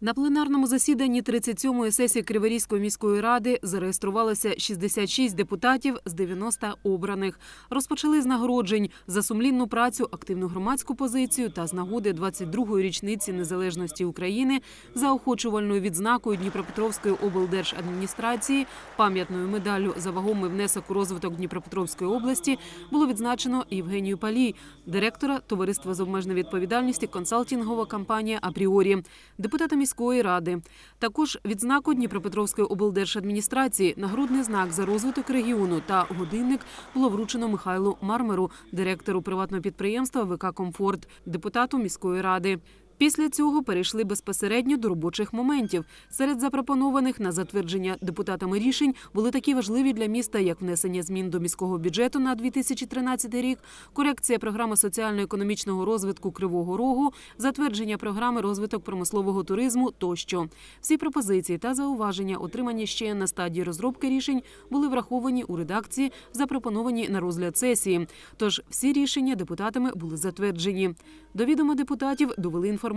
На пленарному засіданні 37-ї сесії Криворізької міської ради зареєструвалося 66 депутатів з 90 обраних. Розпочали з нагороджень за сумлінну працю, активну громадську позицію та з нагоди 22-ї річниці незалежності України заохочувальною відзнакою Дніпропетровської облдержадміністрації, пам'ятною медаллю за вагомий внесок у розвиток Дніпропетровської області було відзначено Євгенію Палій, директора товариства з обмеженою відповідальністю консалтингова компанія Апріорі, депутата міської ради. Також відзнаку Дніпропетровської облдержадміністрації, нагрудний знак за розвиток регіону та годинник було вручено Михайлу Мармеру, директору приватного підприємства ВК Комфорт, депутату міської ради. Після цього перейшли безпосередньо до робочих моментів. Серед запропонованих на затвердження депутатами рішень були такі важливі для міста, як внесення змін до міського бюджету на 2013 рік, корекція програми соціально-економічного розвитку Кривого Рогу, затвердження програми розвиток промислового туризму тощо. Всі пропозиції та зауваження, отримані ще на стадії розробки рішень, були враховані у редакції, запропоновані на розгляд сесії. Тож всі рішення депутатами були затверджені. До відома депутатів довели інформацію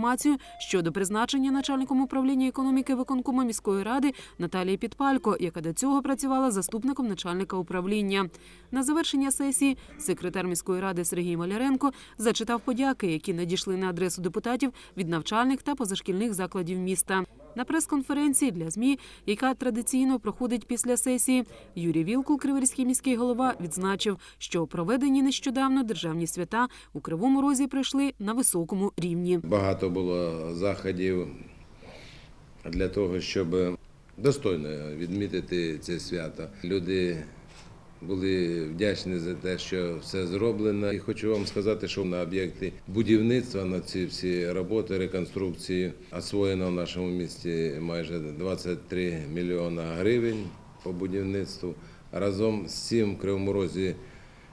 щодо призначення начальником управління економіки виконкому міської ради Наталії Підпалько, яка до цього працювала заступником начальника управління. На завершення сесії секретар міської ради Сергій Маляренко зачитав подяки, які надійшли на адресу депутатів від навчальних та позашкільних закладів міста. На прес-конференції для ЗМІ, яка традиційно проходить після сесії, Юрій Вілкул, Криворізький міський голова, відзначив, що проведені нещодавно державні свята у Кривому Розі пройшли на високому рівні. Багато було заходів для того, щоб достойно відмітити це свято. Люди були вдячні за те, що все зроблено. І хочу вам сказати, що на об'єкти будівництва на ці всі роботи, реконструкції освоєно в нашому місті майже 23 мільйона гривень по будівництву. Разом з цим в Кривому Розі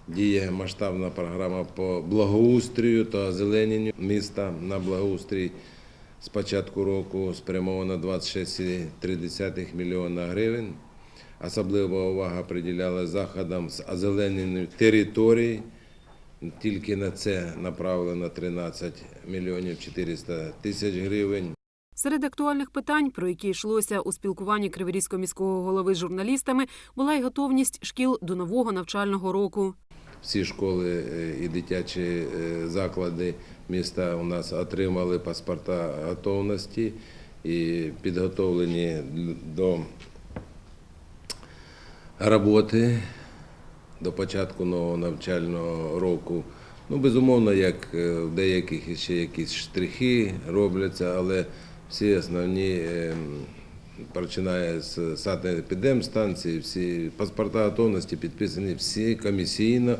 діє масштабна програма по благоустрію та озелененню міста на благоустрій. З початку року спрямовано 26,3 мільйона гривень. Особлива увага приділяла заходам з озеленення територій. Тільки на це направлено 13 мільйонів 400 тисяч гривень. Серед актуальних питань, про які йшлося у спілкуванні Криворізького міського голови з журналістами, була й готовність шкіл до нового навчального року. Всі школи е, і дитячі е, заклади міста у нас отримали паспорта готовності і підготовлені до роботи до початку нового навчального року. Ну, безумовно, як е, в деяких ще якісь штрихи робляться, але всі основні, е, починає з санепідемстанції, всі паспорта готовності підписані всі комісійно.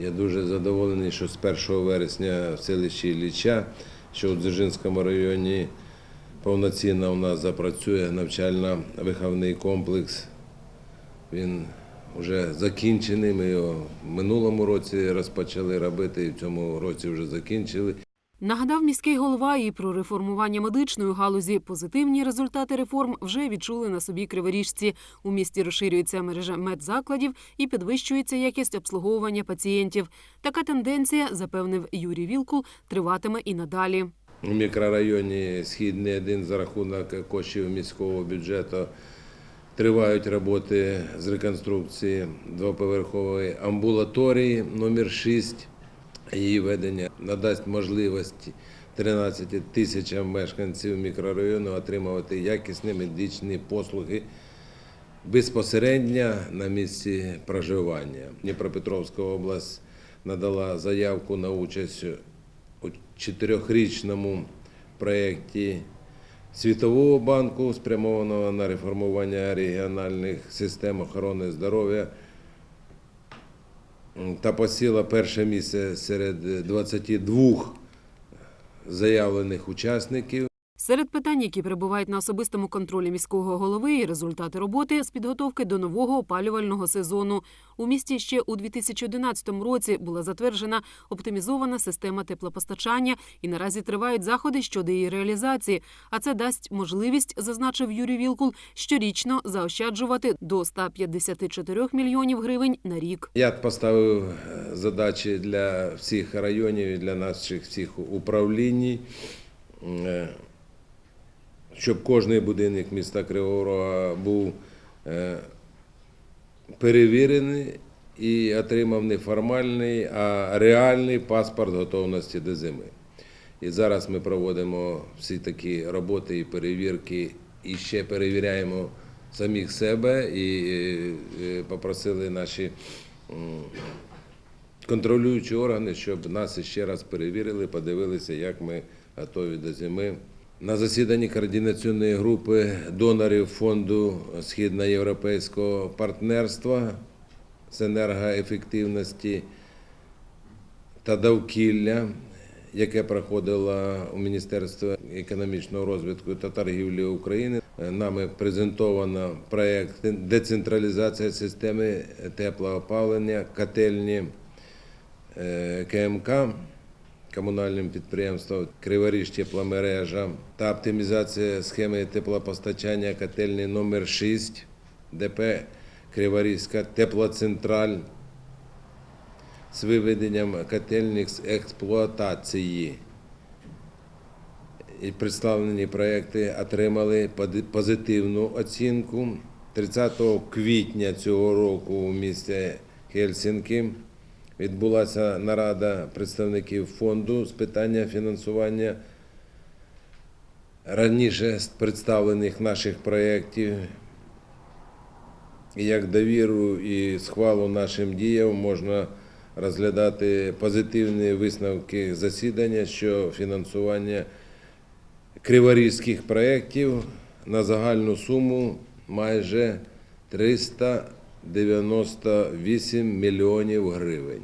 Я дуже задоволений, що з 1 вересня в селищі Ілліча, що у Дзержинському районі повноцінно у нас запрацює навчально-виховний комплекс. Він вже закінчений. Ми його в минулому році розпочали робити, і в цьому році вже закінчили. Нагадав міський голова і про реформування медичної галузі. Позитивні результати реформ вже відчули на собі криворіжці. У місті розширюється мережа медзакладів і підвищується якість обслуговування пацієнтів. Така тенденція, запевнив Юрій Вілкул, триватиме і надалі. У мікрорайоні Східний один за рахунок коштів міського бюджету тривають роботи з реконструкції двоповерхової амбулаторії номер 6 Її ведення надасть можливість 13 тисячам мешканців мікрорайону отримувати якісні медичні послуги безпосередньо на місці проживання. Дніпропетровська область надала заявку на участь у чотирьохрічному проєкті Світового банку, спрямованого на реформування регіональних систем охорони здоров'я та посіла перше місце серед 22 заявлених учасників. Серед питань, які перебувають на особистому контролі міського голови, і результати роботи з підготовки до нового опалювального сезону. У місті ще у 2011 році була затверджена оптимізована система теплопостачання, і наразі тривають заходи щодо її реалізації. А це дасть можливість, зазначив Юрій Вілкул, щорічно заощаджувати до 154 мільйонів гривень на рік. Я поставив е, задачі для всіх районів для наших всіх управлінь. Щоб кожний будинок міста Кривого Рога був е, перевірений і отримав не формальний, а реальний паспорт готовності до зими. І зараз ми проводимо всі такі роботи і перевірки, і ще перевіряємо самих себе і е, е, попросили наші контролюючі органи, щоб нас ще раз перевірили, подивилися, як ми готові до зими. На засіданні координаційної групи донорів фонду східноєвропейського партнерства з енергоефективності та довкілля, яке проходило у Міністерстві економічного розвитку та торгівлі України. Нами презентовано проєкт децентралізація системи теплоопалення, котельні е, КМК комунальним підприємством Криворіж тепломережа та оптимізація схеми теплопостачання котельні номер 6 ДП Криворізька теплоцентраль з виведенням котельних з експлуатації. І представлені проекти отримали позитивну оцінку. 30 квітня цього року у місті Хельсінки відбулася нарада представників фонду з питання фінансування раніше представлених наших проєктів. Як довіру і схвалу нашим діям можна розглядати позитивні висновки засідання, що фінансування криворізьких проєктів на загальну суму майже 398 мільйонів гривень.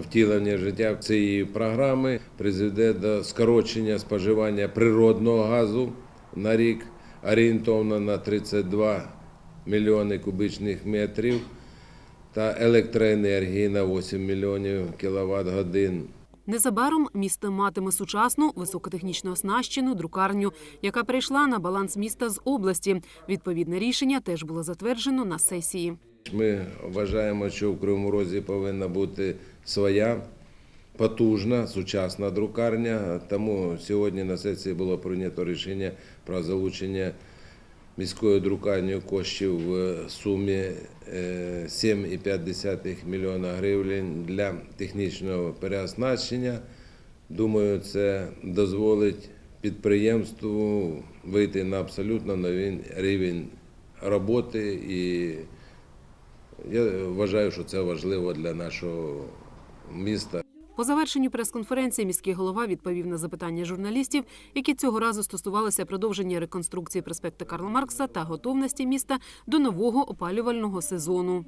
Втілення життя цієї програми призведе до скорочення споживання природного газу на рік орієнтовно на 32 мільйони кубічних метрів та електроенергії на 8 мільйонів кіловат годин. Незабаром місто матиме сучасну високотехнічно оснащену друкарню, яка перейшла на баланс міста з області. Відповідне рішення теж було затверджено на сесії. Ми вважаємо, що в Кривому Розі повинна бути своя потужна сучасна друкарня. Тому сьогодні на сесії було прийнято рішення про залучення міською друкарнею коштів в сумі е, 7,5 мільйона гривень для технічного переоснащення. Думаю, це дозволить підприємству вийти на абсолютно новий рівень роботи і я вважаю, що це важливо для нашого міста. По завершенню прес-конференції міський голова відповів на запитання журналістів, які цього разу стосувалися продовження реконструкції проспекту Карла Маркса та готовності міста до нового опалювального сезону.